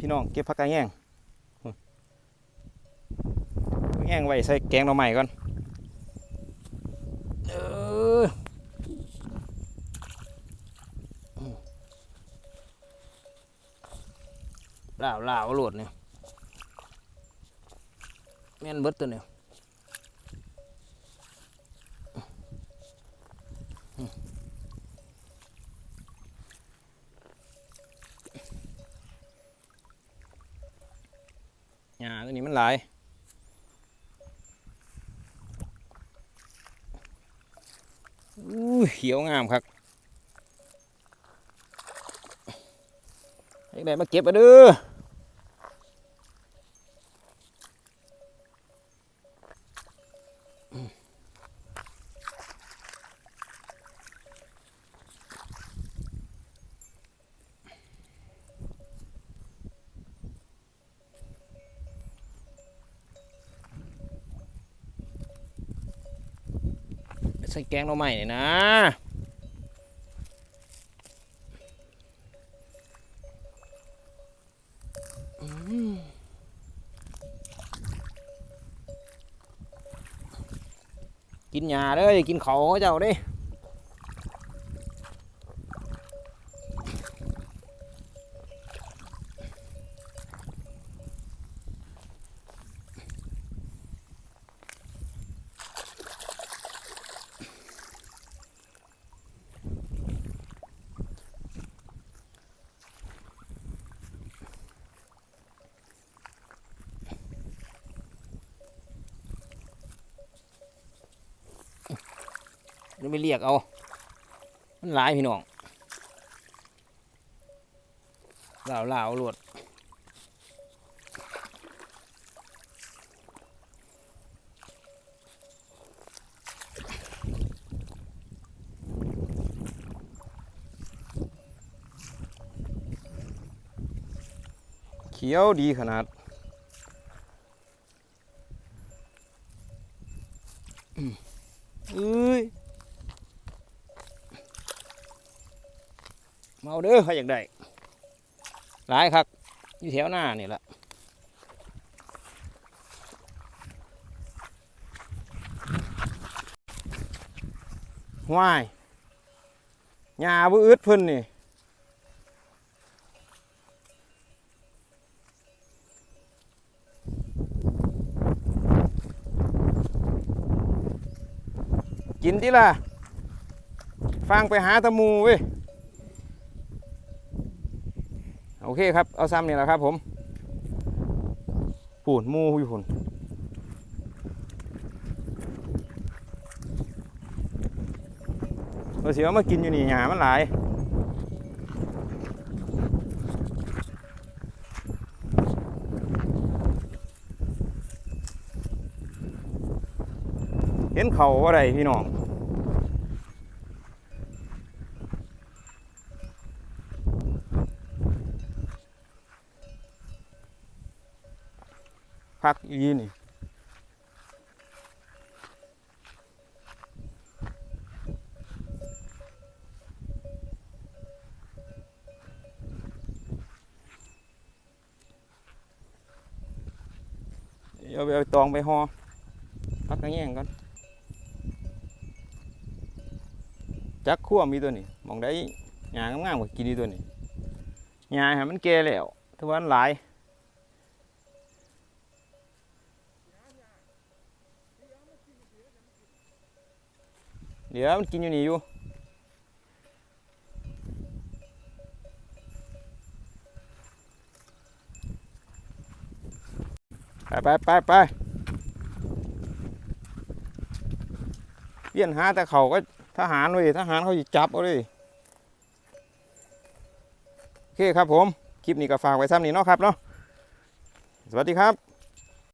พี่น้องเก็บผักกาแง่งแง่งไว้ใส่แกงหน่อใหม่ก่อนเออล่าวล่าวโหลดเนี่ยแม่นเบิดตัวเนี่ย ตัวนี้มันหลายอู้เขียวงามครับไห้ได้มาเก็บอะเด้อืม ส่แกงเราใหม่นี่นะกินหญ้าเด้ออย่ากินเขาเจ้าเด้ นี่ไปเรียกเอา มันหลายพี่น้องลาวลาวๆโลวดเขียวดีขนาดเอ้ย มาเอาเด้อใครอยากได้หลายครับอยู่แถวหน้านี่แหละว้ายหญ้าบ่อึดเพิ่นนี่กินติล่ะฟังไปหาตะมูเว้ย โอเคครับ เอาซ้ำนี่แหละครับผมผูนมูอยู่ผูนเราเสียมากินอยู่นี่หยามันหลายเห็นเขาอะไรพี่น้อง พักอีนี่เอาไปเอาตองไปห่อพักกระแยงก่อนจักขั้วมีตัวนี้มองได้หยางงามๆกว่ากินดีตัวนี้หยาให้มันแก่แล้วทุกวันหลาย เดี๋ยวมันกินอยู่นี่อยู่ไปไปไปไปเปลี่ยนหาแต่เขาก็ทหารเว้ยทหารเขาจะจับเอาเลยโอเคครับผม คลิปนี้ก็ฝากไว้ซ้ำนี้เนาะครับเนาะสวัสดีครับ